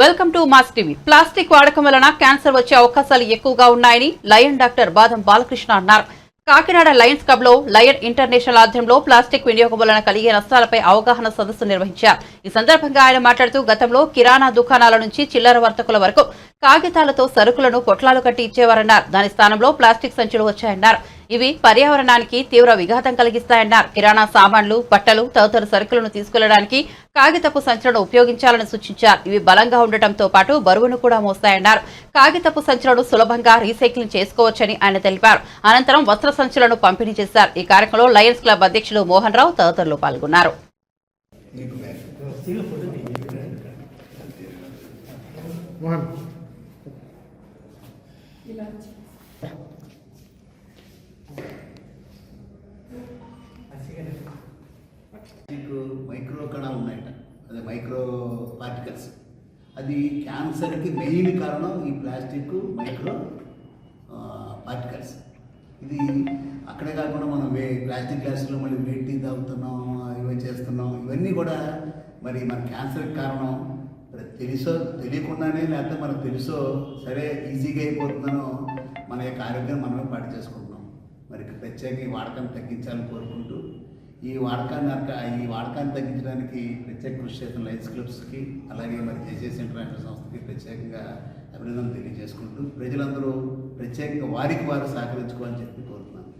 Welcome to Mass TV. Plastic వాడకం వలన cancer వచ్చే అవకాశాలు ఎక్కువగా ఉన్నాయని లయన్ డాక్టర్ బాదం బాలకృష్ణ అన్నారు. కాకినాడ లయన్స్ క్లబ్లో లయన్ ఇంటర్నేషనల్ ఆధ్వర్యంలో ప్లాస్టిక్ వినియోగం వలన కలిగే నష్టాలపై అవగాహన సదస్సు నిర్వహించారు. ఈ సందర్భంగా ఆయన మాట్లాడుతూ గతంలో కిరాణా దుకాణాల నుంచి చిల్లర వర్తకుల వరకు కాగితాలతో సరుకులను పొట్లాలు కట్టి ఇచ్చేవారన్నారు. దాని స్థానంలో ప్లాస్టిక్ సంచులు వచ్చాయన్నారు. ఇవి పర్యావరణానికి తీవ్ర విఘాతం కలిగిస్తాయన్నారు. కిరాణా సామాన్లు బట్టలు తదితర సరుకులను తీసుకెళ్ళడానికి కాగితపు సంచులను ఉపయోగించాలని సూచించారు. ఇవి బలంగా ఉండటంతో పాటు బరువును కూడా మోస్తాయన్నారు. కాగితపు సంచులను సులభంగా రీసైక్లింగ్ చేసుకోవచ్చని ఆయన తెలిపారు. అనంతరం వస్త్ర సంచులను పంపిణీ చేశారు. ఈ కార్యక్రమంలో లయన్స్ క్లబ్ అధ్యక్షులు మోహన్ రావు తదితరులు పాల్గొన్నారు. మైక్రో ప్లాస్టిక్ మైక్రో కణాలు ఉన్నాయట. అదే మైక్రో పార్టికల్స్. అది క్యాన్సర్కి మెయిన్ కారణం ఈ ప్లాస్టిక్ మైక్రో పార్టికల్స్. ఇది అక్కడే కాకుండా మనం వే ప్లాస్టిక్ గ్లాసులో మళ్ళీ వేడి టీ తాగుతున్నాం ఇవన్నీ చేస్తున్నాం ఇవన్నీ కూడా మరి మన క్యాన్సర్కి కారణం. మరి తెలుసో తెలియకుండానే లేకపోతే మనకు తెలుసో సరే ఈజీగా అయిపోతుందనో మన యొక్క ఆరోగ్యం మనమే పాటు చేసుకుంటున్నాం. మరి ప్రత్యేకంగా వాడకం తగ్గించాలని కోరుకుంటూ ఈ వాడకాన్ని అక్క ఈ వాడకాన్ని తగ్గించడానికి ప్రత్యేక కృషి చేస్తున్న లైన్స్ క్లబ్స్కి అలాగే మరి జేజేస్ ఇంటర్నేషనల్ సంస్థకి ప్రత్యేకంగా అభినందనలు తెలియజేసుకుంటూ ప్రజలందరూ ప్రత్యేకంగా వారికి వారు సహకరించుకోవాలని చెప్పి కోరుతున్నాను.